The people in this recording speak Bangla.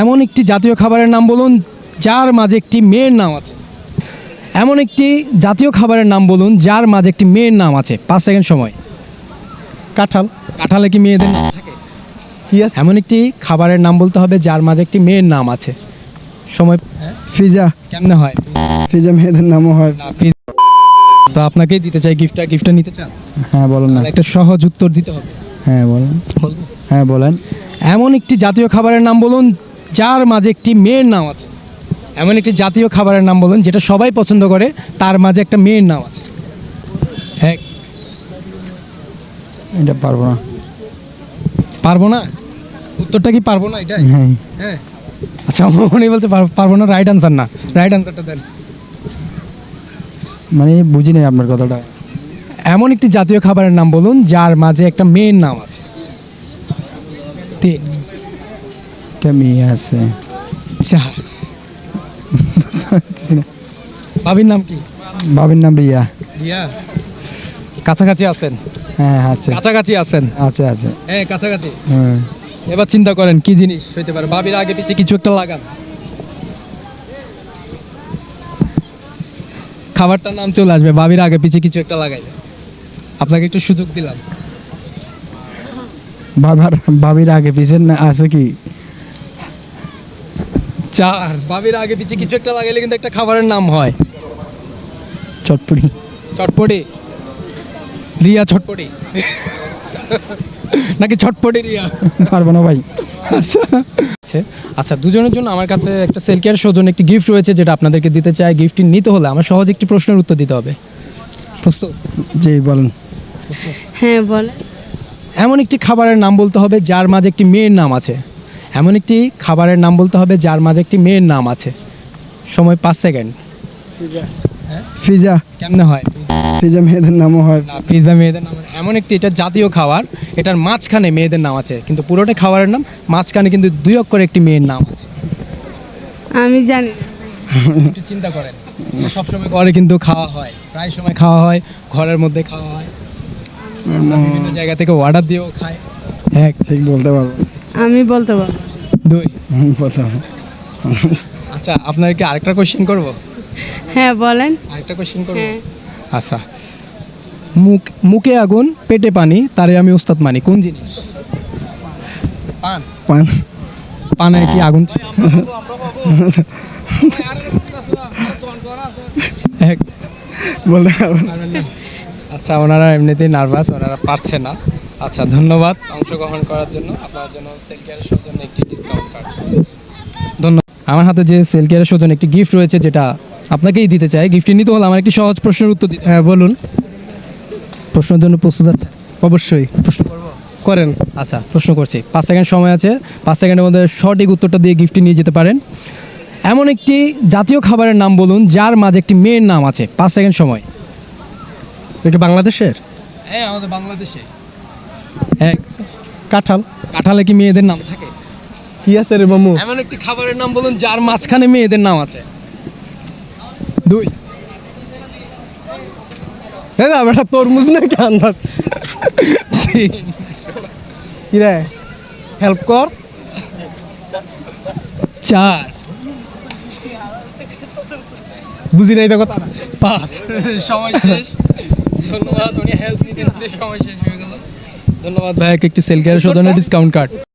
এমন একটি জাতীয় খাবারের নাম বলুন যার মাঝে একটি মেয়ের নাম আছে। এমন একটি জাতীয় খাবারের নাম বলুন যার মাঝে একটি মেয়ের নাম আছে। পাঁচ সেকেন্ড সময়। কাঁঠাল। কাঁঠালে কি মেয়েদের নাম থাকে? কি এমন একটি খাবারের নাম বলতে হবে যার মাঝে একটি মেয়ের নাম আছে। সময় পিজা কেমনে হয়? পিজা মেয়েদের নামও হয়। তো আপনাকেই দিতে চাই গিফটটা গিফটটা নিতে চান? হ্যাঁ বলুন না। একটা সহজ উত্তর দিতে হবে। হ্যাঁ বলুন। হ্যাঁ বলেন। এমন একটি জাতীয় খাবারের নাম বলুন যার মাঝে একটি মেয়ের নাম আছে। এমন একটি জাতীয় খাবারের নাম বলুন যেটা সবাই পছন্দ করে তার মাঝে একটা মেয়ের নাম আছে। হ্যাঁ। এটা পারব না। পারব না? উত্তরটা কি পারব না এটাই? হ্যাঁ। হ্যাঁ। আচ্ছা উনি বলছে পারব না রাইট আনসার না। রাইট আনসারটা দেন। মানে বুঝি নাই আপনার কথাটা। এমন একটি জাতীয় খাবারের নাম বলুন যার মাঝে একটা মেয়ের নাম আছে। তিন একটা মেয়ে আছে। চার ভাবির নাম কি? বাবির নাম রিয়া। রিয়া? কাছাকাছি আছেন? হ্যাঁ আছে। কাছাকাছি আছেন? আছে আছে। হ্যাঁ কাছাকাছি। হ্যাঁ এবার চিন্তা করেন কি জিনিস হইতে পারে? ভাবির আগে পিছে কিছু একটা লাগান। খাবারটার নাম চলে আসবে ভাবির আগে পিছে কিছু একটা লাগাইলে। আপনাকে একটু সুযোগ দিলাম। বাবার বাবির আগে পিছনে না আছে কি? চার। ভাবির আগে পিছে কিছু একটা লাগাইলে কিন্তু একটা খাবারের নাম হয়। চটপটি। চটপটি। রিয়া ছটপটি নাকি ছটপটি রিয়া? পারব না ভাই। আচ্ছা। আচ্ছা আচ্ছা দুজনের জন্য আমার কাছে একটা সেল কেয়ার সৌজন্য একটি গিফট রয়েছে যেটা আপনাদেরকে দিতে চাই। গিফটটি নিতে হলে আমার সহজ একটি প্রশ্নের উত্তর দিতে হবে। প্রস্তুত? জি বলুন। হ্যাঁ বলে এমন একটি খাবারের নাম বলতে হবে যার মাঝে একটি মেয়ের নাম আছে। এমন একটি খাবারের নাম বলতে হবে যার মাঝে একটি মেয়ের নাম আছে। সময় পাঁচ সেকেন্ড। পিজা কেমনে হয়? পিজা মেয়েদের নামও হয়। না পিৎজা মেয়েদের নাম এমন একটি এটা জাতীয় খাবার এটার মাঝখানে মেয়েদের নাম আছে কিন্তু পুরোটা খাবারের নাম মাঝখানে কিন্তু দুই অক্ষরে একটি মেয়ের নাম আছে। আমি জানি না। একটু চিন্তা করেন সবসময় ঘরে কিন্তু খাওয়া হয় প্রায় সময় খাওয়া হয় ঘরের মধ্যে খাওয়া হয়। বিভিন্ন জায়গা থেকে অর্ডার দিয়েও খায়। হ্যাঁ ঠিক বলতে পারব। আমি বলতে পারব দুই। পারব আচ্ছা আপনাদেরকে আরেকটা কোশ্চেন করব? হ্যাঁ বলেন। আরেকটা কোশ্চেন করব? হ্যাঁ। আচ্ছা। মুখ মুখে আগুন পেটে পানি তারে আমি উস্তাদ মানি। কোন জিনিস? পান। পান। পানে কি আগুন? এক। বলতে আচ্ছা ওনারা এমনিতেই নার্ভাস ওনারা পারছে না। আচ্ছা ধন্যবাদ অংশগ্রহণ করার জন্য। আপনার জন্য সেল কেয়ারের সৌজন্য একটি ডিসকাউন্ট কার্ড ধন্যবাদ আমার হাতে যে সেল কেয়ারের সৌজন্য একটি গিফট রয়েছে যেটা আপনাকেই দিতে চাই। গিফটটি নিতে হলে আমার একটি সহজ প্রশ্নের উত্তর দিতে হ্যাঁ বলুন। প্রশ্নের জন্য প্রস্তুত আছে অবশ্যই। প্রশ্ন করব? করেন। আচ্ছা প্রশ্ন করছি। পাঁচ সেকেন্ড সময় আছে। পাঁচ সেকেন্ডের মধ্যে সঠিক উত্তরটা দিয়ে গিফটটি নিয়ে যেতে পারেন। এমন একটি জাতীয় খাবারের নাম বলুন যার মাঝে একটি মেয়ের নাম আছে। পাঁচ সেকেন্ড সময়। এটা বাংলাদেশের? হ্যাঁ আমাদের বাংলাদেশে। এক। কাঁঠাল। কাঁঠালে কি মেয়েদের নাম থাকে? কি আছে রে মামু? এমন একটি খাবারের নাম বলুন যার মাঝখানে মেয়েদের নাম আছে। দুই। হ্যাঁ না বেটা তরমুজ না কি আন্দাজ কি রে? হেল্প কর। চার। বুঝি নাই তো কথা। পাঁচ। সময় শেষ। ধন্যবাদ উনি হেল্প নিতে নিতে সময় শেষ হয়ে গেল। ধন্যবাদ। ভাই একটি সেল শোধনের ডিসকাউন্ট কার্ড